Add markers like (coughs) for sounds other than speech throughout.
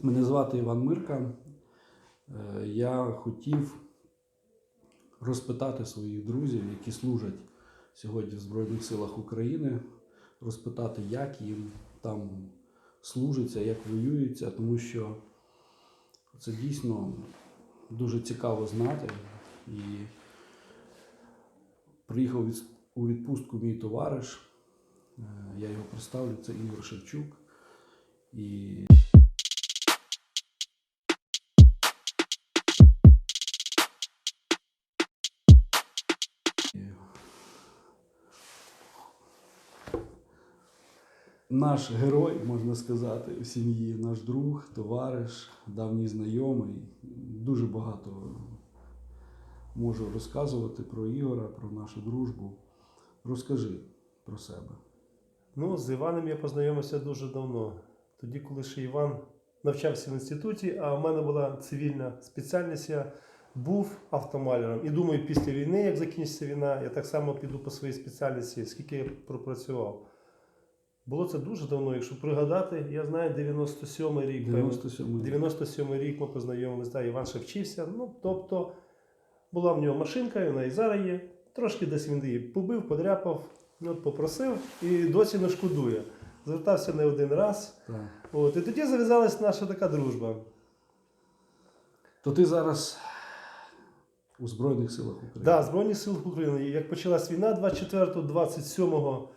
Мене звати Іван Мирка. Е, Я хотів розпитати своїх друзів, які служать сьогодні в Збройних силах України, розпитати, як їм там служиться, як воюється, тому що це дійсно дуже цікаво знати. І приїхав у відпустку мій товариш. Е, Я його представлю, це Ігор Шевчук. І Наш герой, можна сказати, в сім'ї, наш друг, товариш, давній знайомий. Дуже багато можу розказувати про Ігора, про нашу дружбу. Розкажи про себе. Ну, з Іваном я познайомився дуже давно. Тоді, коли ще Іван навчався в інституті, а в мене була цивільна спеціальність, я був автомаляром. І думаю, після війни, як закінчиться війна, я так само піду по своїй спеціальності, скільки я пропрацював. Було це дуже давно, якщо пригадати, я знаю 97-й рік. певно. 97 97 рік ми познайомилися, да, Іван ще вчився. Ну, тобто була в нього машинка, вона і зараз є. Трошки десь він її побив, подряпав, ну, попросив і досі не шкодує. Звертався не один раз. Так. От, і тоді зав'язалась наша така дружба. То ти зараз у Збройних силах України. Да, Збройні Сили України. Як почалась війна 24-27,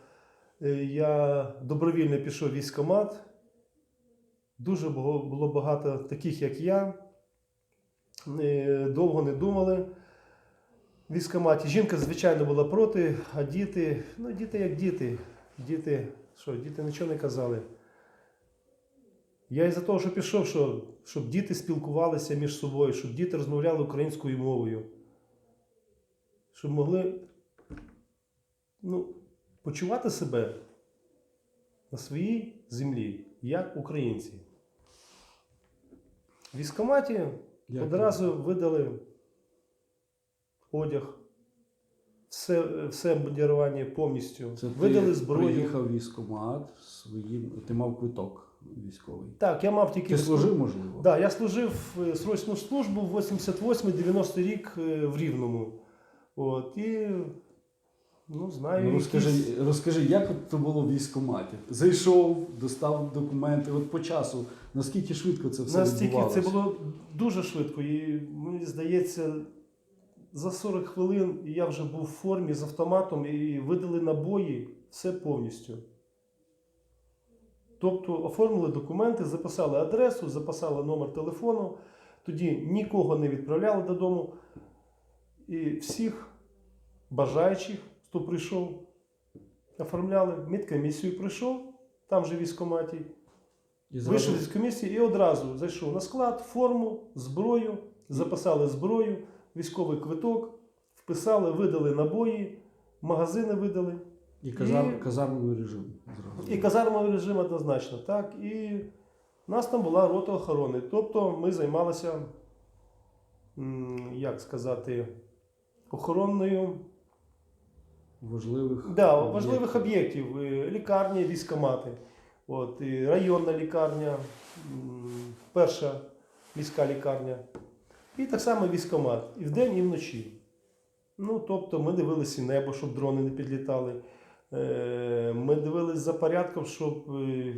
е, я добровільно пішов в військкомат. Дуже було було багато таких, як я. Е, Довго не думали. В військкоматі. Жінка, звичайно, була проти, а діти, ну, діти як діти. Діти, що, діти нічого не казали. Я із-за того, що пішов, що, щоб діти спілкувалися між собою, щоб діти розмовляли українською мовою щоб могли ну, почувати себе на своїй землі, як українці. В військкоматі Як одразу видали одяг, все, все бандірування повністю. Це ти видали зброю. приїхав в військкомат своїм, ти мав квиток військовий. Так, я мав тільки Ти служив, можливо? Да, я служив е, срочну службу в 88-90 рік е, в Рівному. От, і ну, знаю, Ну, якісь- розкажи, розкажи, як от це було в військкоматі? Зайшов, достав документи. От по часу, наскільки швидко це все Настільки відбувалося? це було дуже швидко. І мені здається, за 40 хвилин я вже був в формі з автоматом і видали набої все повністю. Тобто оформили документи, записали адресу, записали номер телефону, тоді нікого не відправляли додому. І всіх бажаючих, хто прийшов, оформляли. Медкомісію прийшов, там же в військкоматі. Вийшов з комісії і одразу зайшов на склад, форму, зброю, записали зброю, військовий квиток, вписали, видали набої, магазини видали. І казар, І- казармовий режим. Зразу. І казармовий режим однозначно. Так? І в нас там була рота охорони. Тобто ми займалися, як сказати, охоронною Важливих, Да, важливих об'єктів. Е, Лікарні, військомати. От, і районна лікарня, перша міська лікарня. І так само військомат. І вдень, і вночі. Ну, тобто ми дивилися небо, щоб дрони не підлітали. Е, Ми дивилися за порядком, щоб е,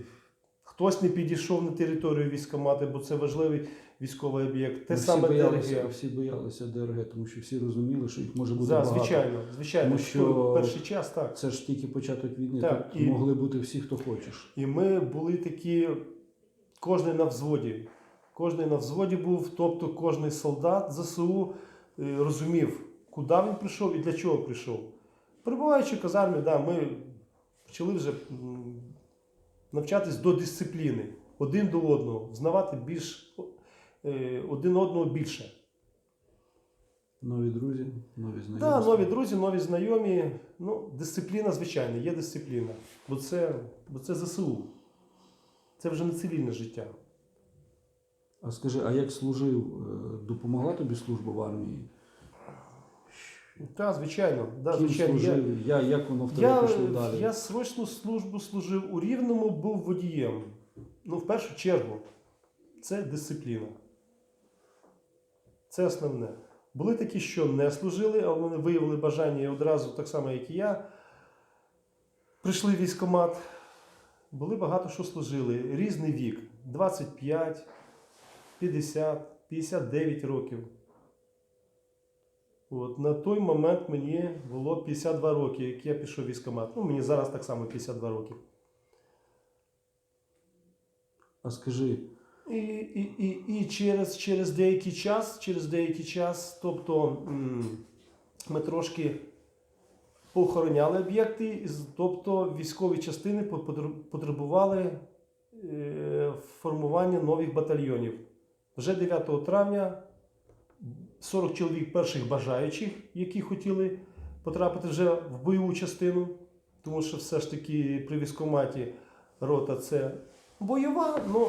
хтось не підійшов на територію військомати, бо це важливий військовий об'єкт. Те Ну, всі, саме боялися, ДРГ. всі боялися ДРГ, тому що всі розуміли, що їх може бути Да, багато. звичайно, звичайно. Тому що- перший час так. Це ж тільки початок війни, Так, тут і- могли бути всі, хто хочеш. І ми були такі, кожен на взводі. Кожен на взводі був, тобто кожен солдат ЗСУ е, розумів, куди він прийшов і для чого прийшов. Перебуваючи в казармі, да, ми почали вже навчатись до дисципліни, один до одного, знавати більш, е, один одного більше. Нові друзі, нові знайомі. Так, да, нові друзі, нові знайомі. Ну, дисципліна, звичайно, є дисципліна. Бо це, бо це ЗСУ. Це вже не цивільне життя. А скажи, а як служив, е, допомогла тобі служба в армії? Так, звичайно. Да, Ким звичайно. Я, служив? Я, як воно в тебе я, пішло далі? я срочну службу служив у Рівному, був водієм. Ну, в першу чергу. це дисципліна. Це основне. Були такі, що не служили, а вони виявили бажання і одразу, так само, як і я, прийшли в військкомат. Були багато що служили. Різний вік: 25, 50, 59 років. От, на той момент мені було 52 роки, як я пішов в військкомат. Ну, мені зараз так само 52 роки. А скажи, І, і, і, і через, через деякий час, через деякий час, тобто ми трошки поохороняли об'єкти, тобто військові частини потребували е, формування нових батальйонів. Вже 9 травня 40 чоловік перших бажаючих, які хотіли потрапити вже в бойову частину, тому що все ж таки при військкоматі рота це бойова, ну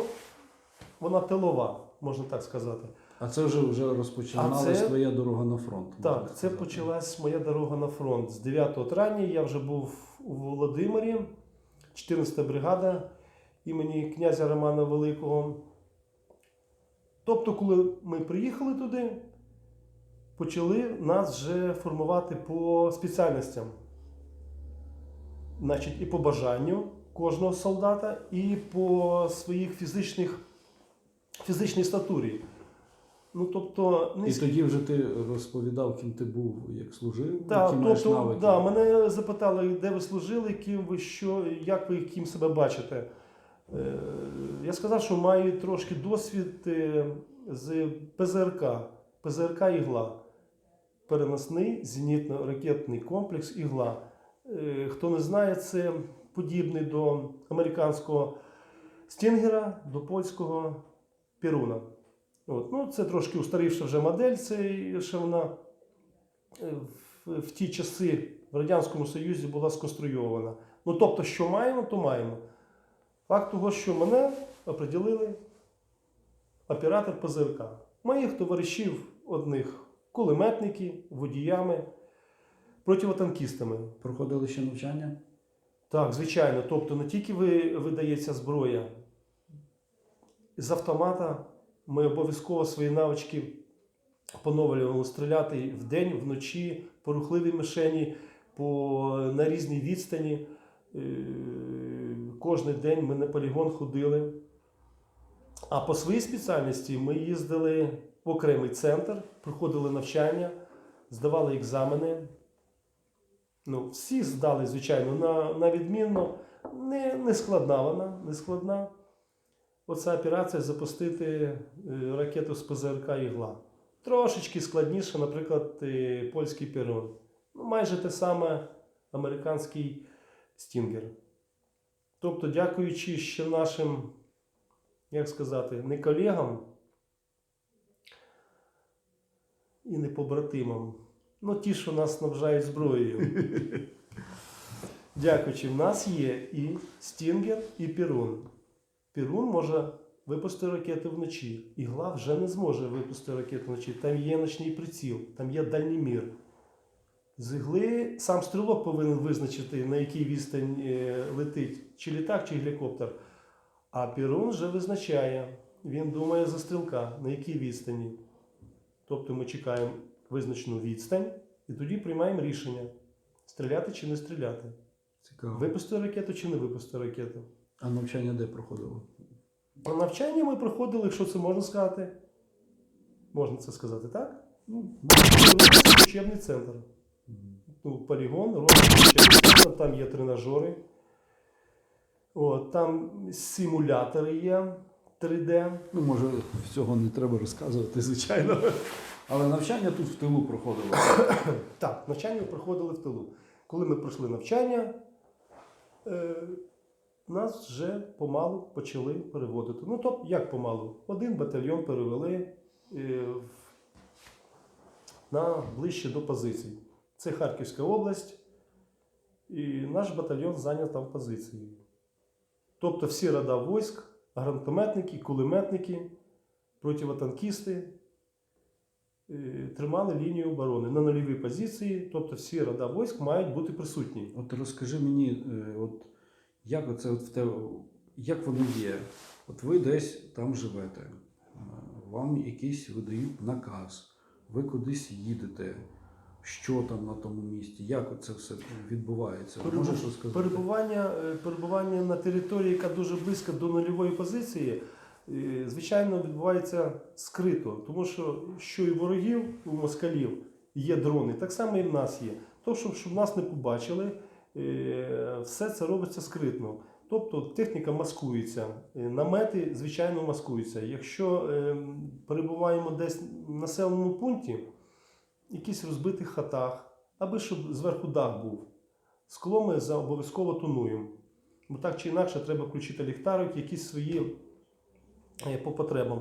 вона тилова, можна так сказати. а це вже вже розпочиналась А це- твоя дорога на фронт. Так, це сказати. почалась моя дорога на фронт. З 9 травня я вже був у Володимирі, 14 бригада імені князя Романа Великого. Тобто, коли ми приїхали туди, почали нас вже формувати по спеціальностям. Значить, і по бажанню кожного солдата, і по своїх фізичних, фізичній статурі. Ну, тобто, І тоді вже ти розповідав, ким ти був, як служив, Так, які маєш тобто, навики. да, мене запитали, де ви служили, ким ви що, як ви ким себе бачите. Е, Я сказав, що маю трошки досвід е, з ПЗРК, ПЗРК ігла. Переносний зенітно-ракетний комплекс ігла. Е, Хто не знає, це подібний до американського стінгера, до польського Піруна. От. Ну, це трошки устарівша вже модель, це ще вона в, в ті часи в Радянському Союзі була сконструйована. Ну, тобто, що маємо, то маємо. Факт того, що мене оприділили оператор ПЗРК. Моїх товаришів одних кулеметники, водіями, противотанкістами. Проходили ще навчання? Так, звичайно. Тобто не тільки ви, видається зброя. З автомата ми обов'язково свої навички поновлювали стріляти вдень, вночі, по рухливій мишені, по, на різній відстані. Кожен день ми на полігон ходили. А по своїй спеціальності ми їздили в окремий центр, проходили навчання, здавали екзамени. Ну, всі здали, звичайно, на, на відмінно. Не, не складна вона, не складна. Оця операція запустити е, ракету з ПЗРК «Ігла». Трошечки складніше, наприклад, е, польський Перун. Ну, майже те саме американський Стінгер. Тобто, дякуючи ще нашим, як сказати, не колегам і не побратимам, ну ті, що нас снабжають зброєю. (laughs) Дякуючи, в нас є і Стінгер, і Пірун. Пірун може випустити ракети вночі. Ігла вже не зможе випустити ракети вночі. Там є ночний приціл, там є дальнімір. З ігли сам стрілок повинен визначити, на якій відстань е, летить чи літак, чи гелікоптер. А Пірун вже визначає. Він думає за стрілка, на якій відстані. Тобто ми чекаємо визначену відстань і тоді приймаємо рішення: стріляти чи не стріляти. Цікаво. Випустити ракету чи не випустити ракету. А навчання де проходило? На навчання ми проходили, якщо це можна сказати. Можна це сказати, так? Ну, учебний центр. Ну, полігон, розвиток там є тренажери. От, там симулятори є 3D. Ну, може, всього не треба розказувати, звичайно. Але навчання тут в тилу проходило. (coughs) Так, навчання проходили в тилу. Коли ми пройшли навчання, е, нас вже помалу почали переводити. Ну, тобто, як помалу? Один батальйон перевели е, на ближче до позицій. Це Харківська область, і наш батальйон зайняв там позиції. Тобто всі рода військ, гранатометники, кулеметники, противотанкісти е, тримали лінію оборони на нульовій позиції, тобто всі рода військ мають бути присутні. От розкажи мені, е, от як оце от в тебе, як воно є? От ви десь там живете. вам якийсь видають наказ, ви кудись їдете, що там на тому місці, як це все відбувається? Перебу- Можеш розказати? Перебування, е, перебування на території, яка дуже близько до нульової позиції, е, звичайно, відбувається скрито, тому що що і ворогів, у москалів є дрони, так само і в нас є. То, щоб, щоб нас не побачили, е, все це робиться скритно. Тобто техніка маскується, намети, звичайно, маскуються. Якщо перебуваємо десь в населеному пункті, якісь розбитих хатах, аби щоб зверху дах був. Скло ми обов'язково тонуємо. Бо так чи інакше треба включити ліхтарик, якісь свої е, по потребам,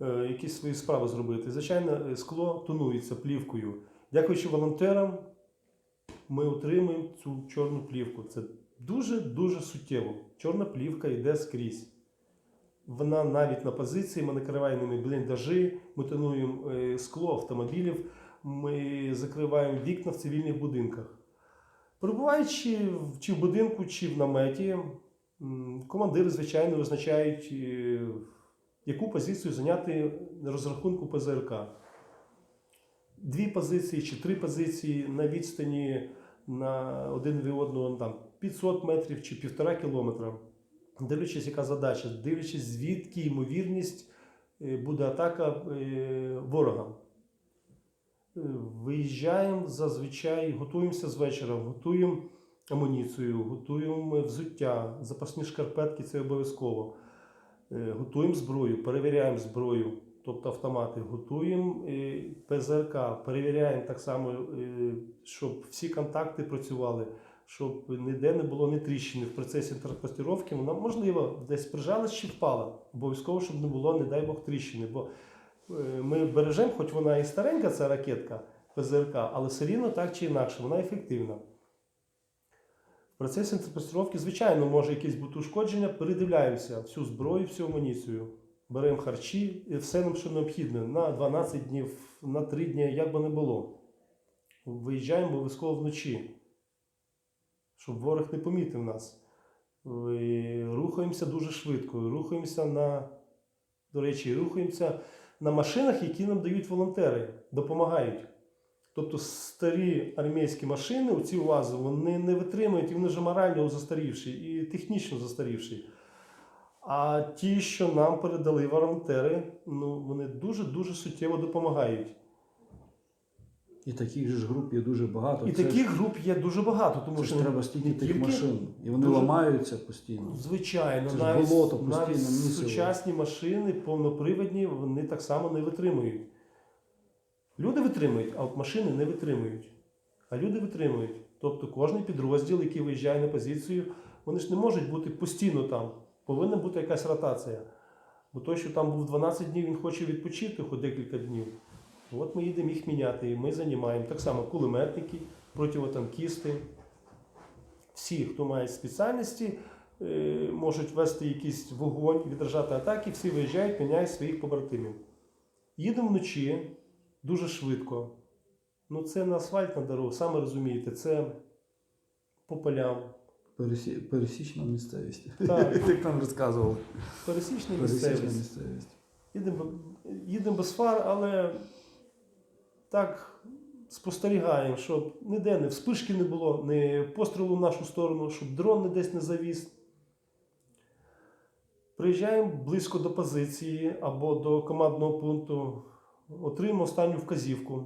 е, якісь свої справи зробити. Звичайно, е, скло тонується плівкою. Дякуючи волонтерам, ми отримуємо цю чорну плівку. Це дуже-дуже суттєво. Чорна плівка йде скрізь. Вона навіть на позиції, ми накриваємо ними бліндажі, ми тонуємо скло автомобілів, ми закриваємо вікна в цивільних будинках. Перебуваючи чи в будинку, чи в наметі, командири, звичайно, визначають, е, яку позицію зайняти на розрахунку ПЗРК. Дві позиції чи три позиції на відстані на один від одного там, 500 метрів чи півтора кілометра. Дивлячись, яка задача, дивлячись, звідки ймовірність е, буде атака е, ворога. Е, Виїжджаємо зазвичай, готуємося з вечора, готуємо амуніцію, готуємо взуття, запасні шкарпетки це обов'язково. Е, Готуємо зброю, перевіряємо зброю, тобто автомати, готуємо е, ПЗРК, перевіряємо так само, щоб всі контакти працювали, щоб ніде не було ні тріщини в процесі транспортировки. Вона можливо десь прижалась чи впала. Обов'язково, щоб не було, не дай Бог, тріщини. Бо ми бережемо, хоч вона і старенька, ця ракетка ПЗРК, але все рівно так чи інакше, вона ефективна. В процесі транспортировки, звичайно, може якесь бути ушкодження, передивляємося всю зброю, всю амуніцію. Беремо харчі, і все нам, що необхідне, на 12 днів, на 3 дні, як би не було. Виїжджаємо обов'язково вночі, щоб ворог не помітив нас. І Рухаємося дуже швидко, рухаємося на, до речі, рухаємося на машинах, які нам дають волонтери, допомагають. Тобто старі армійські машини, оці УАЗи, вони не витримують і вони вже морально застарівші і технічно застарівші. А ті, що нам передали волонтери, ну, вони дуже-дуже суттєво допомагають. І таких же ж груп є дуже багато. І Це таких ж, груп є дуже багато, тому це що ж треба стільки тих тільки машин. І вони дуже- ламаються постійно. Звичайно, Це ж навіть, болото постійно, навіть місиво. сучасні машини, повнопривідні, вони так само не витримують. Люди витримують, а от машини не витримують. А люди витримують. Тобто кожен підрозділ, який виїжджає на позицію, вони ж не можуть бути постійно там. Повинна бути якась ротація. Бо той, що там був 12 днів, він хоче відпочити хоч декілька днів. От ми їдемо їх міняти, і ми займаємо. Так само кулеметники, противотанкісти. Всі, хто має спеціальності, е, можуть вести якийсь вогонь, відражати атаки, всі виїжджають, міняють своїх побратимів. Їдемо вночі дуже швидко. Ну, це на асфальтна дорога, саме розумієте, це по полям. Пересі... Пересічна місцевість. Так. (laughs) Як нам розказували. Пересічна Пересічна місцевість. місцевість. Їдемо, їдемо без фар, але так спостерігаємо, щоб ніде не вспишки не було, ні пострілу в нашу сторону, щоб дрон не десь не завіз. Приїжджаємо близько до позиції або до командного пункту, отримуємо останню вказівку.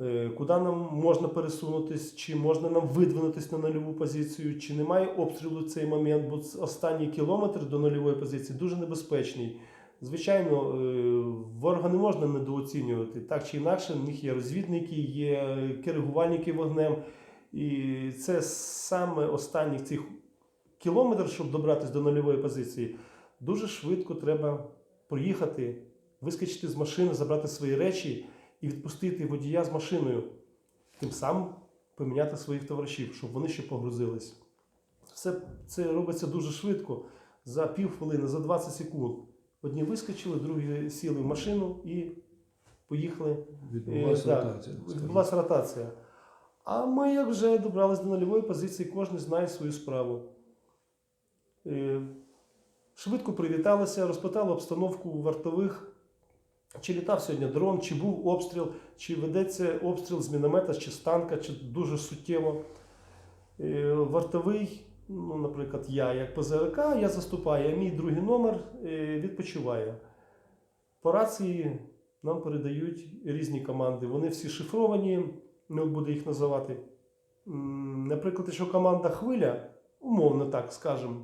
Е, Куди нам можна пересунутись, чи можна нам видвинутись на нульову позицію, чи немає обстрілу в цей момент, бо останній кілометр до нульової позиції дуже небезпечний. Звичайно, е, ворога не можна недооцінювати. Так чи інакше, в них є розвідники, є керувальники вогнем. І це саме останніх цих кілометр, щоб добратися до нульової позиції, дуже швидко треба проїхати, вискочити з машини, забрати свої речі і відпустити водія з машиною. Тим самим поміняти своїх товаришів, щоб вони ще погрузились. Все це робиться дуже швидко, за півхвилини, за 20 секунд. Одні вискочили, другі сіли в машину і поїхали. Відбулася Е, ротація. Відбулася ротація. А ми, як вже добрались до нульової позиції, кожен знає свою справу. Е, Швидко привіталися, розпитали обстановку вартових, чи літав сьогодні дрон, чи був обстріл, чи ведеться обстріл з міномета, чи з танка, чи дуже суттєво. Е, Вартовий, ну, наприклад, я як ПЗРК, я заступаю, а мій другий номер е, відпочиває. По рації нам передають різні команди. Вони всі шифровані, не буду їх називати. Наприклад, якщо команда хвиля, умовно так скажемо,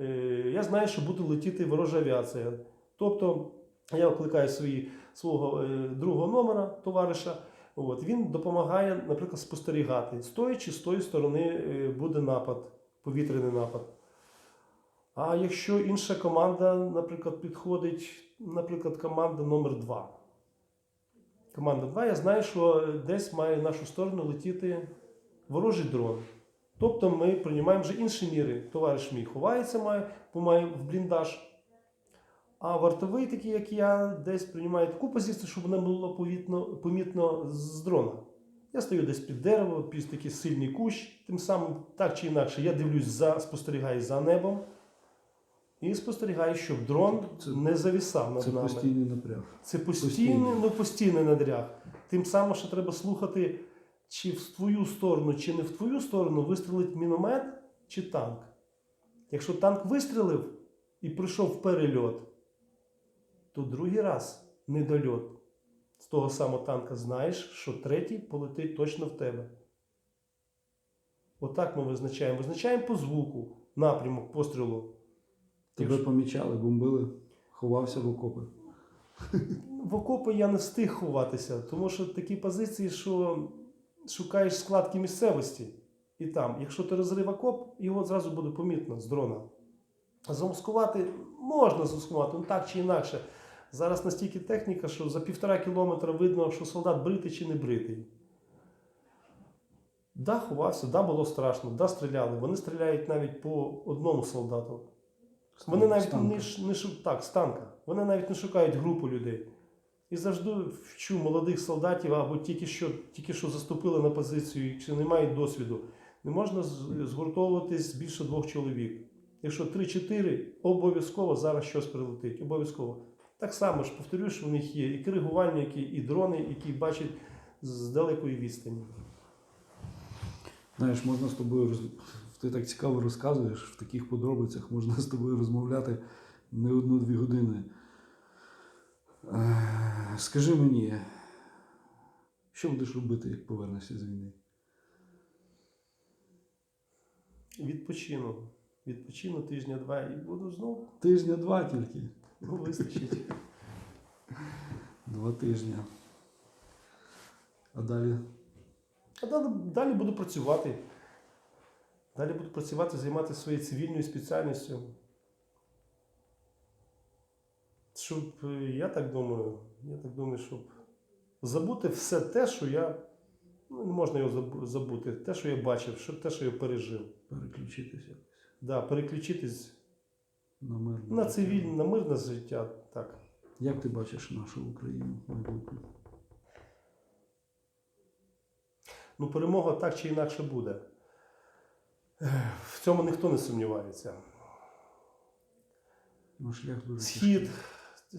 е, я знаю, що буде летіти ворожа авіація. Тобто я викликаю свої, свого е, другого номера, товариша. От, він допомагає, наприклад, спостерігати, з тої чи з тої сторони буде напад, повітряний напад. А якщо інша команда, наприклад, підходить, наприклад, команда номер 2 Команда 2, я знаю, що десь має в нашу сторону летіти ворожий дрон. Тобто ми приймаємо вже інші міри. Товариш мій ховається, має, помає в бліндаж. А вартовий, такий як я, десь приймає таку позицію, щоб вона було помітно, помітно з дрона. Я стою десь під дерево, під такий сильний кущ, тим самим, так чи інакше, я дивлюсь за, спостерігаю за небом і спостерігаю, щоб дрон Це- не завісав над Це нами. постійний напряг. Це постійний, Постійний. ну постійний надряг. Тим самим, що треба слухати, чи в твою сторону, чи не в твою сторону вистрілить міномет чи танк. Якщо танк вистрілив і прийшов в перельот, то другий раз недольот з того самого танка знаєш, що третій полетить точно в тебе. Отак ми визначаємо. Визначаємо по звуку напрямок пострілу. Тебе Якщо- помічали, бомбили, ховався в окопи. В окопи я не встиг ховатися, тому що такі позиції, що шукаєш складки місцевості, і там, якщо ти розрив окоп, його зразу буде помітно з дрона. Замаскувати можна замаскувати, ну так чи інакше. Зараз настільки техніка, що за півтора кілометра видно, що солдат бритий чи не бритий. Да, ховався, да, було страшно, да, стріляли. Вони стріляють навіть по одному солдату. Вони навіть не, не так, з танка. Вони навіть не шукають групу людей. І завжди вчу молодих солдатів або тільки що, тільки що заступили на позицію, чи не мають досвіду. Не можна згуртовуватись більше двох чоловік. Якщо 3-4, обов'язково зараз щось прилетить. Обов'язково. Так само ж повторюю, що в них є і коригувальники, і дрони, які бачать з далекої відстані. Знаєш, можна з тобою роз... ти так цікаво розказуєш в таких подробицях, можна з тобою розмовляти не одну-дві години. Е, Скажи мені, що будеш робити, як повернешся з війни? Відпочину. Відпочину тижня-два і буду знову. Тижня-два тільки. Ну, вистачить. Два тижні. А далі А далі, далі буду працювати. Далі буду працювати, займатися своєю цивільною спеціальністю. Щоб, е, я так думаю, я так думаю, щоб забути все те, що я. Ну, не можна його забути, те, що я бачив, те, що я пережив. переключитися якось Да, переключитись на мир. на цивільне, на мирне життя. Так. Як ти бачиш нашу Україну майбутнє? Ну, перемога так чи інакше буде. В цьому ніхто не сумнівається. Ну, шлях дуже Схід,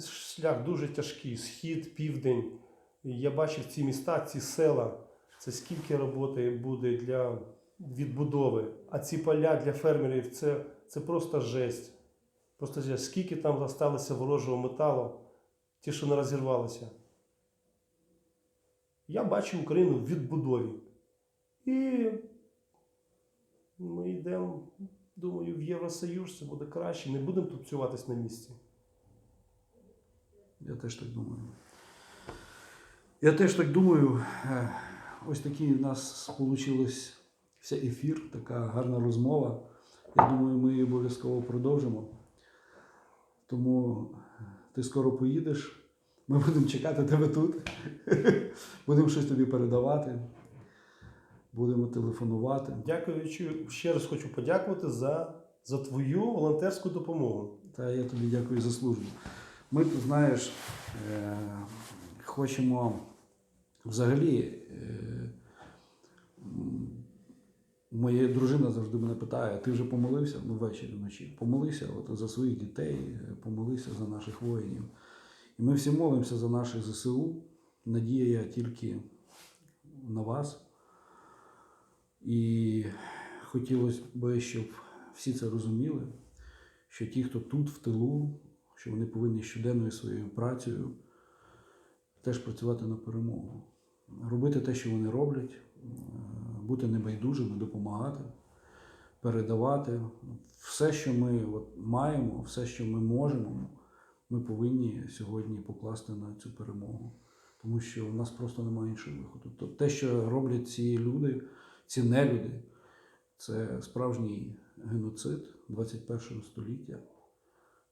шлях дуже тяжкий. Схід, південь. Я бачив ці міста, ці села. Це скільки роботи буде для відбудови. А ці поля для фермерів це, це просто жесть. Просто. Скільки там залишилося ворожого металу, ті, що не розірвалися. Я бачу Україну в відбудові. І ми йдемо, думаю, в Євросоюз це буде краще. Не будемо тут цюватись на місці. Я теж так думаю. Я теж так думаю. Е, Ось такий у нас вийшов ефір, така гарна розмова. Я думаю, ми її обов'язково продовжимо. Тому ти скоро поїдеш. Ми будемо чекати тебе тут. (laughs) Будемо щось тобі передавати. Будемо телефонувати. Дякуючи, ще раз хочу подякувати за, за твою волонтерську допомогу. Та я тобі дякую за службу. Ми тут, знаєш, е, хочемо взагалі. Е, моя дружина завжди мене питає: ти вже помолився? Ну, ввечері вночі. Помолився от, за своїх дітей, помолився за наших воїнів. І ми всі молимося за наших ЗСУ. Надія тільки на вас. І хотілося б, щоб всі це розуміли, що ті, хто тут, в тилу, що вони повинні щоденною своєю працею теж працювати на перемогу. Робити те, що вони роблять, бути небайдужими, допомагати, передавати. Все, що ми от маємо, все, що ми можемо, ми повинні сьогодні покласти на цю перемогу. Тому що у нас просто немає іншого виходу. Тобто те, що роблять ці люди, ці нелюди, це справжній геноцид 21 століття,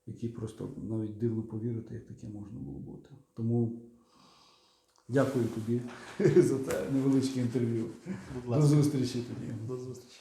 який просто навіть дивно повірити, як таке можна було бути. Тому дякую тобі (laughs) за те невеличке інтерв'ю. До зустрічі тоді. до зустрічі.